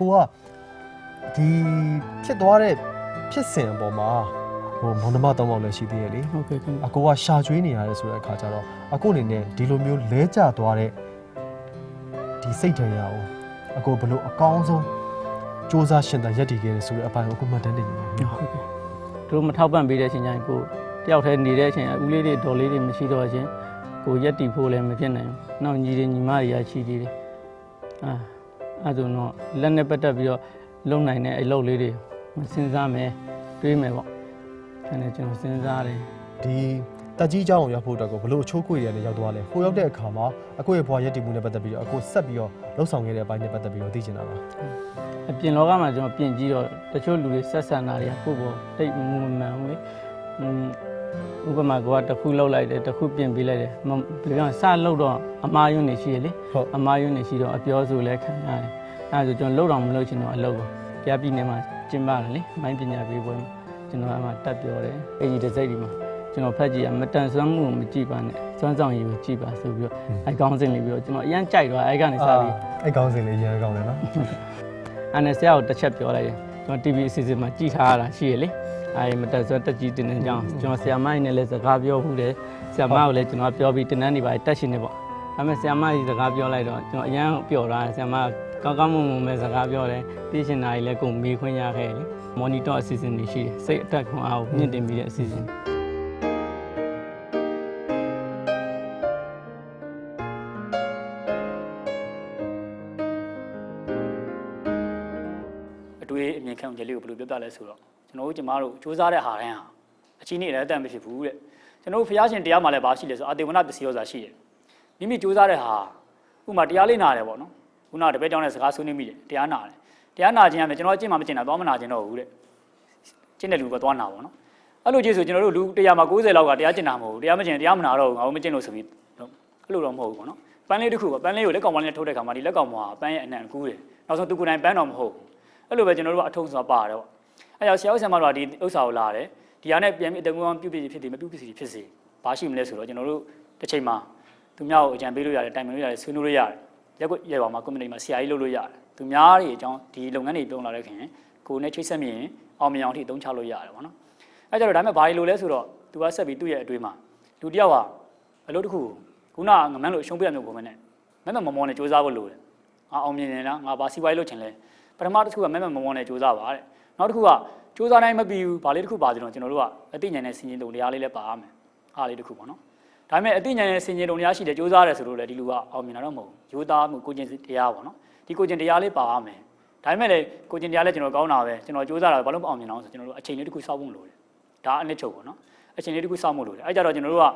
ကိုကဒီဖြစ်သွားတဲ့ဖြစ်စဉ်အပေါ်မှာဟိုမောင်နှမတောင်းပေါက်လည်းရှိသေးရဲ့လေဟုတ်ကဲ့ခင်ဗျအကိုကရှာကျွေးနေရတယ်ဆိုတဲ့အခါကျတော့အကိုအနေနဲ့ဒီလိုမျိုးလဲကျသွားတဲ့ဒီစိတ်ထင်ရအောင်အကိုဘလို့အကောင်းဆုံးစူးစမ်းရှင်သန်ရက်တည်ခဲ့တယ်ဆိုတဲ့အပိုင်းကိုအခုမှတ်တမ်းတင်နေပါပြီဟုတ်ကဲ့သူတို့မထောက်ပံ့ပေးတဲ့အချိန်ကျရင်ကိုတယောက်တည်းနေတဲ့အချိန်ဦးလေးတွေဒေါ်လေးတွေမရှိတော့ချင်းကိုရက်တီဖို့လည်းမဖြစ်နိုင်ဘူးနောက်ညီတွေညီမတွေကရှိသေးတယ်အာ အဲဒါဆိုတော့လက်နဲ့ပတ်သက်ပြီးတော့လုံနိုင်တဲ့အလုပ်လေးတွေစဉ်းစားမယ်တွေးမယ်ပေါ့အဲနဲ့ကျွန်တော်စဉ်းစားတယ် ဒီတက်ကြီးเจ้าအောင်ရောက်ဖို့အတွက်ကိုဘလို့အချိုးကွေတွေနဲ့ရောက်သွားလဲဟိုရောက်တဲ့အခါမှာအကိုရဲ့ဘွားရက်တည်မှုနဲ့ပတ်သက်ပြီးတော့အကိုဆက်ပြီးတော့လှုပ်ဆောင်ခဲ့တဲ့အပိုင်းနဲ့ပတ်သက်ပြီးတော့သိချင်တာပါ အပြင်လောကမှာကျွန်တော်ပြင်ကြည့်တော့တချို့လူတွေဆက်ဆံတာတွေကကိုယ့်ဘောတိတ်မမှန်မှန်ဘူးလေอืม ဥပမာကတစ်ခုလောက်လိုက်တယ်တစ်ခုပြင်ပေးလိုက်တယ်မဘယ်လိုလဲစလောက်တော့အမားယွန်းနေရှိရလေဟုတ်အမားယွန်းနေရှိတော့အပြောဆိုလဲခံရတယ်အဲဒါဆိုကျွန်တော်လောက်တော့မလုပ်ချင်တော့အလုပ်ကိုကြားပြည်နယ်မှာကျင်းပတယ်လေမိုင်းပညာပေးပွဲမှာကျွန်တော်အမှတက်ပြောတယ်အကြီးတစ်စိတ်ဒီမှာကျွန်တော်ဖက်ကြည့်ရမတန်ဆွမ်းမှုကိုမကြည့်ပါနဲ့စွမ်းဆောင်ရည်ကိုကြည့်ပါဆိုပြီးတော့အဲကောင်းစင်လေးပြီးတော့ကျွန်တော်အရန်ကြိုက်သွားအဲကနေစပြီးအဲ့ကောင်းစင်လေးရန်ကောင်းတယ်နော်အဲ့နဲ့ဆရာကိုတစ်ချက်ပြောလိုက်တယ်ကျွန်တော် TV အစီအစဉ်မှာကြည်ထားရတာရှိရလေ အဲ့မတက်ဆွဲတက်ကြီးတင်နေကြအောင်ကျွန်တော်ဆရာမကြီးနဲ့လည်းစကားပြောခုတယ်ဆရာမကိုလည်းကျွန်တော်ပြောပြီးတင်နန်းနေပါတက်ရှင်နေပေါ့ဒါပေမဲ့ဆရာမကြီးစကားပြောလိုက်တော့ကျွန်တော်အရန်ပျော်သွားတယ်ဆရာမကောင်းကောင်းမွန်မွန်ပဲစကားပြောတယ်သိရှင်နာကြီးလည်းကိုမေးခွင့်ရခဲ့လေမော်နီတာအစီအစဉ်တွေရှိတယ်စိတ်အတက်ခွန်အားကိုမြင့်တင်ပြီးတဲ့အစီအစဉ်အတွေ့အမြင်ခံချက်လေးကိုဘယ်လိုပြောပြလဲဆိုတော့ ကျွန်တော်တို့ကျမတို့စူးစမ်းတဲ့ဟာတိုင်းဟာအချင်းနဲ့လည်းအတန်မဖြစ်ဘူးတဲ့ကျွန်တော်တို့ဖျားရှင်တရားမှာလည်းဘာရှိလဲဆိုအာတေဝနာပစ္စည်းရောစာရှိတယ်မိမိစူးစမ်းတဲ့ဟာဥမာတရားလေးနာတယ်ပေါ့နော်ခုနကတပည့်ကြောင့်လည်းစကားဆွေးနွေးမိတယ်တရားနာတယ်တရားနာခြင်းကကျွန်တော်အကျင့်မှမကျင့်တာသွားမနာခြင်းတော့ဘူးတဲ့ကျင့်တဲ့လူကသွားနာပေါ့နော်အဲ့လိုကြည့်ဆိုကျွန်တော်တို့လူတရားမှာ90လောက်ကတရားကျင့်တာမဟုတ်ဘူးတရားမကျင့်တရားမနာတော့ဘူးငါတို့မကျင့်လို့ဆိုပြီးအဲ့လိုတော့မဟုတ်ဘူးပေါ့နော်ပန်းလေးတစ်ခုကပန်းလေးကိုလက်ကောင်ပန်းလေးနဲ့ထုတ်တဲ့ခါမှာဒီလက်ကောင်မှာပန်းရဲ့အနှံကူးတယ်နောက်ဆုံးသူကိုယ်တိုင်ပန်းတော့မဟုတ်ဘူးအဲ့လိုပဲကျွန်တော်တို့ကအထုံးဆိုတာပါတယ်ပေါ့ အဲ့ကြောင့်ဆရာဦးဆရာမတို့ကဒီဥစ္စာကိုလာတယ်ဒီဟာနဲ့ပြန်ပြီးအတကူအောင်ပြုတ်ပြဖြစ်တယ်မပြုတ်ဖြစ်စီဖြစ်စေဘာရှိမလဲဆိုတော့ကျွန်တော်တို့တစ်ချိန်မှာသူများကိုအကြံပေးလို့ရတယ်တိုင်ပင်လို့ရတယ်ဆွေးနွေးလို့ရတယ်ရက်ကွက်ရက်ပါမှာ community မှာဆရာကြီးလုပ်လို့ရတယ်သူများတွေအကြောင်းဒီလုပ်ငန်းတွေပြုံးလာတဲ့ခင်ကိုယ်နဲ့ချိတ်ဆက်မြင်အောင်မြင်အောင်ထိတုံးချလို့ရတယ်ပေါ့နော်အဲ့ကြတော့ဒါပေမဲ့ဘာလို့လဲဆိုတော့သူကဆက်ပြီးသူ့ရဲ့အတွေးမှာလူတစ်ယောက်ဟာအလုပ်တစ်ခုခုနကငမန်းလို့ရှုံးပြရမျိုးကိုမနဲ့မမဲ့မမောနဲ့စူးစမ်းဖို့လိုတယ်ငါအောင်မြင်နေလားငါဘာစီပွားရေးလုပ်ချင်လဲပထမတစ်ခုကမဲ့မဲ့မမောနဲ့စူးစမ်းပါတဲ့ နောက်တစ်ခုကစူးစမ်းတိုင်းမပြီးဘူးဗာလေးတစ်ခုပါသေးတော့ကျွန်တော်တို့ကအသိဉာဏ်နဲ့ဆင်ခြင်တုံတရားလေးလည်းပါရမယ်အားလေးတစ်ခုပေါ့နော်ဒါပေမဲ့အသိဉာဏ်နဲ့ဆင်ခြင်တုံတရားရှိတယ်စူးစမ်းရတယ်ဆိုလို့လည်းဒီလူကအောင်မြင်တာတော့မဟုတ်ဘူးရိုးသားမှုကိုကျင့်တရားပေါ့နော်ဒီကိုကျင့်တရားလေးပါရမယ်ဒါပေမဲ့လည်းကိုကျင့်တရားလည်းကျွန်တော်ကောင်းတာပဲကျွန်တော်စူးစမ်းတာဘာလို့မအောင်မြင်အောင်ဆိုကျွန်တော်တို့အချိန်လေးတစ်ခုစောင့်ဖို့လိုတယ်ဒါအနစ်ချုပ်ပေါ့နော်အချိန်လေးတစ်ခုစောင့်ဖို့လိုတယ်အဲကြတော့ကျွန်တော်တို့က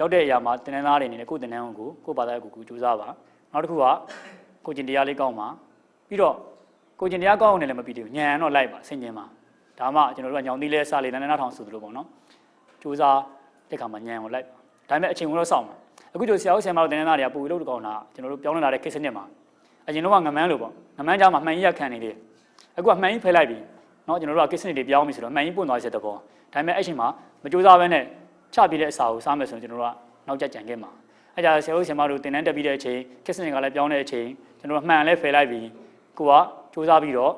ရောက်တဲ့အရာမှာတင်နန်းသားတွေအနေနဲ့ကိုယ်တင်နန်းကိုကိုယ်ဘာသာကိုကိုစူးစမ်းပါနောက်တစ်ခုကကိုကျင့်တရားလေးကောင်းပါပြီးတော့ ကိုကျင်တရားကောင်းအောင်လည်းမပြီးသေးဘူးညံတော့လိုက်ပါဆင်ကျင်ပါဒါမှကျွန်တော်တို့ကညောင်သီးလဲစားလေတန်းတန်းထောင်ဆိုသလိုပေါ့နော်စူးစားတဲ့ခါမှာညံကိုလိုက်ပါဒါပေမဲ့အချိန်ကတော့စောင့်ပါအခုကျဆရာဦးဆရာမတို့တင်းနေတာတွေကပူပြီးလို့ကောင်းတာကျွန်တော်တို့ပြောင်းလဲလာတဲ့ကိစ္စနဲ့မှာအရင်တော့ကငမန်းလို့ပေါ့ငမန်းကြားမှာမှန်ကြီးရခံနေတယ်အခုကမှန်ကြီးဖယ်လိုက်ပြီနော်ကျွန်တော်တို့ကကိစ္စတွေပြောင်းပြီဆိုတော့မှန်ကြီးပွင့်သွားစေတဲ့ဘောဒါပေမဲ့အဲ့ချိန်မှာမကြိုးစားဘဲနဲ့ချပြတဲ့အစာကိုစားမယ်ဆိုရင်ကျွန်တော်တို့ကနောက်ကျကြံခဲ့မှာအဲ့ဒါဆရာဦးဆရာမတို့တင်တန်းတက်ပြီးတဲ့အချိန်ကိစ္စတွေကလည်းပြောင်းတဲ့အချိန်ကျွန်တော်တို့မှန်လည်းဖယ်လိုက်ပြီကိုက စူးစမ်းပြီးတော့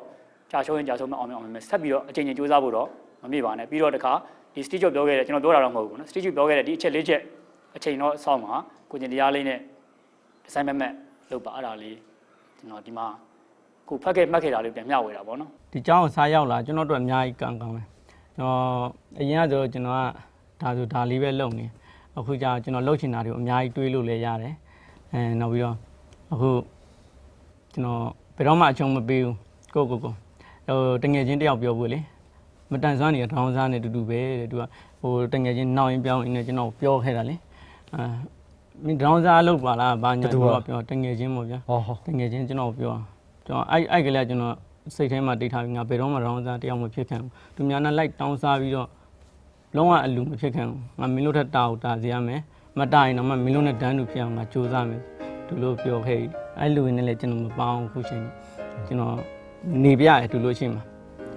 ကြာရှုံးရင်ကြာရှုံးမအောင်မအောင်မယ်ဆက်ပြီးတော့အချိန်ချင်းစူးစမ်းဖို့တော့မမေ့ပါနဲ့ပြီးတော့တခါဒီ stage ပြောခဲ့တဲ့ကျွန်တော်ပြောတာတော့မဟုတ်ဘူးနော် stage ပြောခဲ့တဲ့ဒီအချက်၄ချက်အချိန်တော့ဆောင်းမှာကိုကျင်တရားလေးနဲ့ဒီဇိုင်းမက်မက်လုပ်ပါအဲ့ဒါလေးကျွန်တော်ဒီမှာကိုဖတ်ခဲ့မှတ်ခဲ့တာလေးပြန်မျှဝေတာပေါ့နော် ဒီเจ้าကိုစားရောက်လာကျွန်တော်တို့အများကြီးကံကောင်းတယ်ကျွန်တော်အရင်ကဆိုကျွန်တော်ကဒါဆိုဒါလေးပဲလုပ်နေအခုကျကျွန်တော်လှုပ်ချင်တာတွေကိုအများကြီးတွေးလို့လည်းရတယ်အဲနောက်ပြီးတော့အခုကျွန်တော် ဘယ်တော့မှအချုံမပေးဘူးကိုကိုကိုဟိုတငယ်ချင်းတယောက်ပြောဘူးလေမတန်ဆွမ်းနေတောင်းစားနေတူတူပဲတဲ့သူကဟိုတငယ်ချင်းနောက်ရင်ပြောင်းနေကျွန်တော်ပြောခဲ့တာလေအဲမင်းတောင်းစားလုပ်ပါလားဘာညာသူကပြောတငယ်ချင်းပေါ့ဗျာဟောဟောတကယ်ချင်းကျွန်တော်ပြောကျွန်တော်အဲ့အဲ့ကလေးကကျွန်တော်စိတ်ထဲမှာတိတ်ထားပြီးငါဘယ်တော့မှရောင်းစားတရားမဖြစ်ခံဘူးသူများနဲ့လိုက်တောင်းစားပြီးတော့လုံးဝအလူမဖြစ်ခံဘူးငါမင်းတို့ထက်တာကိုတာစီရမယ်မတာရင်တော့မှမင်းတို့နဲ့တန်းတူဖြစ်အောင်ငါစူးစမ်းမယ်သူလို့ပြောခဲ့ အဲ့လူရင်းနဲ့လည်းကျွန်တော်မပေါအောင်ခုချိန်ကျွန်တော်နေပြရတယ်သူလို့ရှိမှာ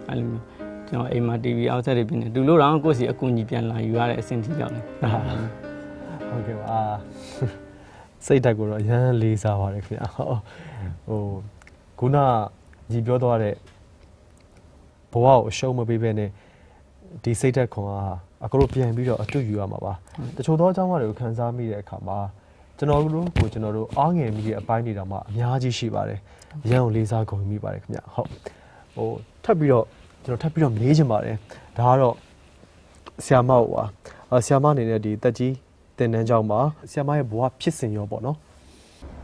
အဲ့လိုမျိုးကျွန်တော်အိမ်မှာ TV အောက်ဆက်တွေပြင်နေသူလို့တော့ကိုယ့်စီအကူအညီပြန်လာယူရတဲ့အဆင့်ထိရောက်တယ်ဟုတ်ကဲ့ပါအာစိတ်ဓာတ်ကိုတော့အရန်လေးစားပါတယ်ခင်ဗျာဟောဟိုခုနညီပြောသွားတဲ့ဘဝကိုအရှုံးမပေးဘဲနဲ့ဒီစိတ်သက်ခွန်အားအကလို့ပြန်ပြီးတော့အတူယူရမှာပါတချို့သောအကြောင်းအရာတွေကိုခံစားမိတဲ့အခါမှာ ကျွန်တော်တို့ကိုကျွန်တော်တို့အားငယ်မိတဲ့အပိုင်းတွေတောင်မှအများကြီးရှိပါတယ်ရန်ကိုလေးစားကုန်မိပါတယ်ခင်ဗျဟုတ်ဟိုထပ်ပြီးတော့ကျွန်တော်ထပ်ပြီးတော့မေးချင်ပါတယ်ဒါကတော့ဆ iam မဟုတ်ပါဆ iam မအနေနဲ့ဒီတက်ကြီးတင်တန်းကြောင်းမှာဆ iam မရဲ့ဘဝဖြစ်စဉ်ရောပေါ့နော်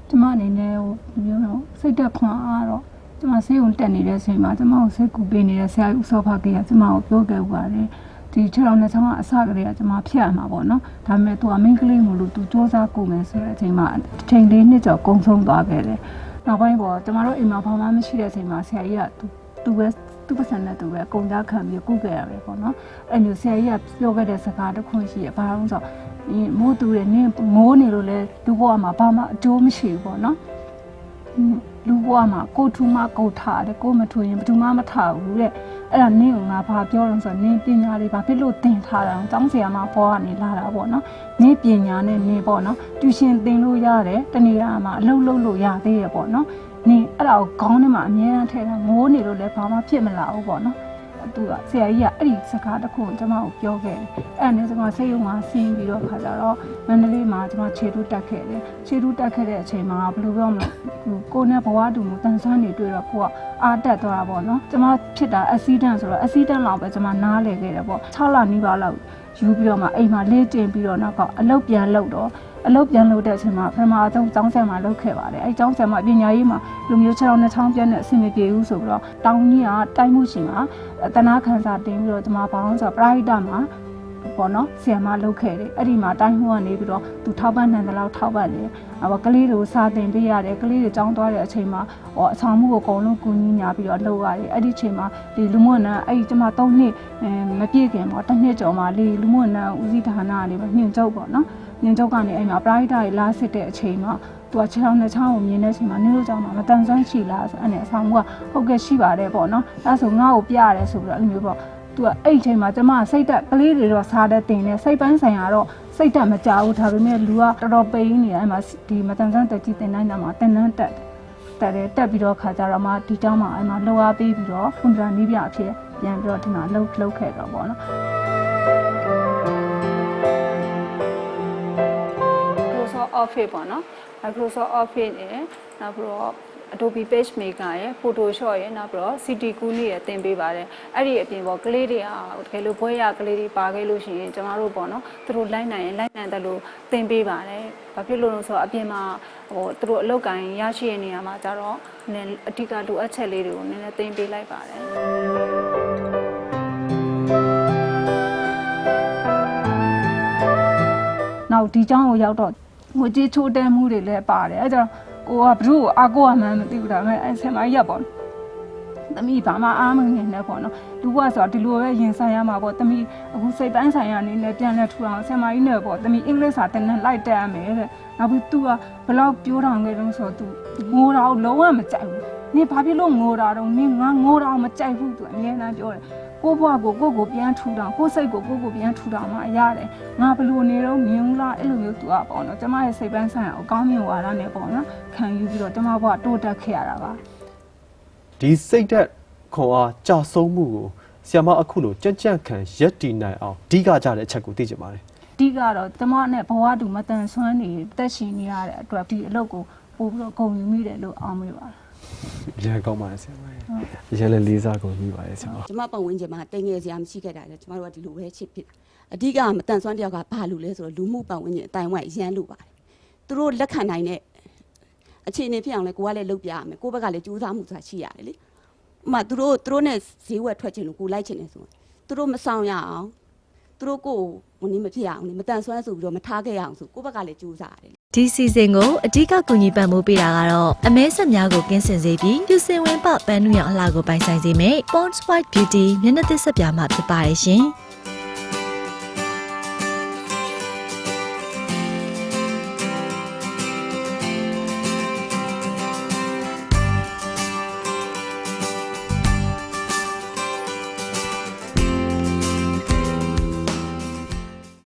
ကျမအနေနဲ့ဟိုမျိုးတော့စိတ်သက်ခွန်အားတော့ကျမဆေးုံတက်နေတဲ့အချိန်မှာကျမကိုစိတ်ကူပေးနေတဲ့ဆရာကြီးဦးစောဖကေကကျမကိုပြောခဲ့ပါတယ် ဒီခြေထောက်နဲ့ချောင်းကအစကလေးကကျမဖြတ်ရမှာပေါ့နော်ဒါပေမဲ့သူကမိန်းကလေးမလို့သူစ조사ကိုမယ်ဆိုတဲ့အချိန်မှာအချိန်လေးနှစ်ကျော်ကုံဆုံးသွားခဲ့တယ်နောက်ပိုင်းပေါ့ကျမတို့အိမ်မှာဘာမှမရှိတဲ့အချိန်မှာဆရာကြီးကသူသူပဲသူပစံနဲ့သူပဲကုံသားခံပြီးကုခဲ့ရတယ်ပေါ့နော်အဲ့လိုဆရာကြီးကပြောခဲ့တဲ့စကားတစ်ခုရှိရဘာလို့ဆိုတော့ဒီမိုးတူတယ်နင်းမိုးနေလို့လဲလူဘဝမှာဘာမှအကျိုးမရှိဘူးပေါ့နော်လူဘဝမှာကိုထူမကိုထားတယ်ကိုမထူရင်ဘယ်သူမှမထားဘူးတဲ့ အဲ့ဒါနင်းကငါဘာပြောလို့ဆိုတော့နင်းပညာလေးဘာဖြစ်လို့သင်ထားတာလဲကျောင်းဆရာမဘောကနေလာတာပေါ့နော်နင်းပညာနဲ့နင်းပေါ့နော်တူရှင်သင်လို့ရတယ်တနေ့ကမှအလုပ်လုပ်လို့ရသေးရပေါ့နော်နင်းအဲ့ဒါကိုခေါင်းထဲမှာအမြဲတမ်းထည့်တာမိုးနေလို့လည်းဘာမှဖြစ်မလာဘူးပေါ့နော် သူကဆရာကြီးကအဲ့ဒီစကားတစ်ခုကိုကျွန်မကိုပြောခဲ့တယ်။အဲ့ဒါနဲ့ကျွန်မစိတ်ယုံမှာဆင်းပြီးတော့ခါကြတော့မန္တလေးမှာကျွန်မခြေထူးတက်ခဲ့တယ်။ခြေထူးတက်ခဲ့တဲ့အချိန်မှာဘယ်လိုပြောမလဲဟိုကိုယ်နဲ့ဘဝတူမှုတန်ဆွမ်းနေတွေ့တော့ကိုကအားတက်သွားတာပေါ့နော်။ကျွန်မဖြစ်တာ accident ဆိုတော့ accident လောက်ပဲကျွန်မနားလည်ခဲ့တယ်ပေါ့။6လနီးပါးလောက် ယူပြီးတော့မှအိမ်မှာလေ့ကျင့်ပြီးတော့နောက်ကအလုပ်ပြန်လုပ်တော့အလုပ်ပြန်လုပ်တဲ့အချိန်မှာပထမအဆုံးကျောင်းဆရာမလုပ်ခဲ့ပါတယ်အဲကျောင်းဆရာမပညာရေးမှာလူမျိုးခြေထောက်နဲ့ချောင်းပြတ်နဲ့အဆင်မပြေဘူးဆိုပြီးတော့တောင်းကြီးကတိုက်မှုရှင်မှာတနာခန်းစာတင်ပြီးတော့ကျွန်မဘာလို့ဆိုတော့ private မှာ ပေါ့နော်ဆီယမလုပ်ခဲ့တယ်အဲ့ဒီမှာတိုင်းမှုကနေပြီးတော့သူထောက်ပံ့နိုင်တဲ့လောက်ထောက်ပံ့တယ်အဘကလေးတွေကိုစာသင်ပေးရတယ်ကလေးတွေကျောင်းသွားတဲ့အချိန်မှာဟောအဆောင်မှုကိုအကုန်လုံးကူညီညာပြီးတော့လုပ်ရတယ်အဲ့ဒီအချိန်မှာဒီလူမှုဝန်ထမ်းအဲ့ဒီကျွန်မ၃နှစ်အဲမပြည့်ခင်ပေါ့တစ်နှစ်ကျော်မှလေလူမှုဝန်ထမ်းဦးစီးဌာနကနေညှဉ်ချုပ်ပေါ့နော်ညှဉ်ချုပ်ကနေအဲ့မှာပရိုက်တာတွေလာစစ်တဲ့အချိန်မှာသူကခြေထောက်နဲ့ချောင်းကိုမြင်တဲ့အချိန်မှာနင်းလို့ကြောင်းမှာမတန်ဆွမ်းရှိလားဆိုအဲ့နဲ့အဆောင်မှုကဟုတ်ကဲ့ရှိပါတယ်ပေါ့နော်အဲ့ဆိုငါ့ကိုပြရတယ်ဆိုပြီးတော့အဲ့လိုမျိုးပေါ့ သူကအဲ့အချိန်မှာကျမကစိတ်သက်ကလေးတွေတော့စားတဲ့တင်နေစိတ်ပန်းဆိုင်ရာတော့စိတ်သက်မကြဘူးဒါပေမဲ့လူကတော်တော်ပိန်နေတယ်အဲ့မှာဒီမတန်ဆန်းတက်ကြီးတင်နိုင်တာမှာတင်နှန်းတက်တက်တယ်တက်ပြီးတော့ခါကြတော့မှဒီတောင်းမှာအဲ့မှာလှော်အားပေးပြီးတော့ကွန်ပျူတာနည်းပြအဖြစ်ပြန်ပြီးတော့ဒီမှာလှုပ်လှုပ်ခဲ့တော့ပေါ့နော်ဆို office ပေါ့နော် Microsoft Office နဲ့နောက်ပြီးတော့ Adobe PageMaker ရယ် Photoshop ရယ်နောက်ပြီးတော့ CT ကူးနေရယ်သင်ပေးပါတယ်အဲ့ဒီအပြင်ပေါ့ကလေးတွေကတကယ်လို့ဘွဲရကလေးတွေပါခဲ့လို့ရှိရင်ကျမတို့ပေါ့နော်သူတို့လိုက်နိုင်ရင်လိုက်နိုင်တယ်လို့သင်ပေးပါတယ်ဘာဖြစ်လို့လဲဆိုတော့အပြင်မှာဟိုသူတို့အလောက်ကိုင်းရရှိတဲ့နေရာမှာကျတော့နည်းအဓိကလိုအပ်ချက်လေးတွေကိုနည်းနည်းသင်ပေးလိုက်ပါတယ် နောက်ဒီเจ้าကိုရောက်တော့ငွေကြေးချိုးတဲမှုတွေလည်းပါတယ်အဲဒါ ကိုကဘ누구ကိုအာကိုကမှန်းမသိဘူးဒါပေမဲ့အဲဆင်မကြီးရပေါ့သမီးဘာမှအားမငင်နဲ့ပေါ့နော်လူကဆိုတော့ဒီလိုပဲရင်ဆိုင်ရမှာပေါ့သမီးအခုစိတ်ပိုင်းဆိုင်ရာအနေနဲ့ပြန်လဲထူအောင်ဆင်မကြီးနဲ့ပေါ့သမီးအင်္ဂလိပ်စာတင်နဲ့လိုက်တက်ရမယ်တဲ့နောက်ပြီး तू ကဘလောက်ပြောတာငယ်တုန်းဆိုတော့ तू ငိုတာကိုလုံးဝမကြိုက်ဘူးနင်ဘာဖြစ်လို့ငိုတာတော့နင်ငါငိုတာကိုမကြိုက်ဘူး तू အမြဲတမ်းပြောတယ် ကိုယ့်ဘဝကိုကိုယ့်ကိုပြန်ထူထောင်ကိုယ့်စိတ်ကိုကိုယ့်ကိုပြန်ထူထောင်မှရတယ်ငါဘယ်လိုနေတော့မြင်ဘူးလားအဲ့လိုမျိုးသူကပေါ့နော်ကျမရဲ့စိတ်ပန်းဆိုင်ရာကိုကောင်းမြင်ဝါဒနဲ့ပေါ့နော်ခံယူပြီးတော့ကျမဘဝတိုးတက်ခဲ့ရတာပါဒီစိတ်သက်ခွန်အားကြာဆုံးမှုကိုဆ iam မအခုလိုကြက်ကြက်ခံရက်တည်နိုင်အောင်အဓိကကြတဲ့အချက်ကိုသိချင်ပါတယ်အဓိကတော့ကျမနဲ့ဘဝတူမတန်ဆွမ်းနေတက်ရှင်နေရတဲ့အတွက်ဒီအလုပ်ကိုပို့ပြီးတော့ဂုဏ်ယူမိတယ်လို့အောင်းမိပါတယ် အရင်ကောင်းပါတယ်ဆ iam မအရင်လည်းလေးစားကုန်ပြီပါတယ်ဆ iam မကျမပတ်ဝန်းကျင်မှာတိမ်ငယ်စရာမရှိခဲ့တာလေကျမတို့ကဒီလိုပဲချစ်ဖြစ်အဓိကမတန်ဆွမ်းတယောက်ကဘာလို့လဲဆိုတော့လူမှုပတ်ဝန်းကျင်အတိုင်းဝိုင်းရမ်းလို့ပါတယ်သူတို့လက်ခံနိုင်တဲ့အခြေအနေဖြစ်အောင်လဲကိုကလည်းလုပ်ပြရမယ်ကိုဘက်ကလည်းကြိုးစားမှုဆိုတာရှိရတယ်လေဥပမာသူတို့သူတို့နဲ့ဈေးဝယ်ထွက်ချင်လို့ကိုလိုက်ချင်တယ်ဆိုရင်သူတို့မဆောင်ရအောင် သူတို့ကိုယ်ကိုဟိုနည်းမဖြစ်ရအောင်လေမတန်ဆွမ်းဆိုပြီးတော့မထားခဲ့ရအောင်ဆိုကိုဘက်ကလည်းကြိုးစားရတယ်ဒီစီစဉ်ကိုအဓိကကူညီပံ့ပိုးပေးတာကတော့အမဲဆက်များကိုကင်းစင်စေပြီးပြူစင်ဝင်ပပန်းနုရောင်အလှကိုပိုင်ဆိုင်စေမယ့် Pond's White Beauty မျက်နှာသစ်ဆက်ပြာမှဖြစ်ပါတယ်ရှင်။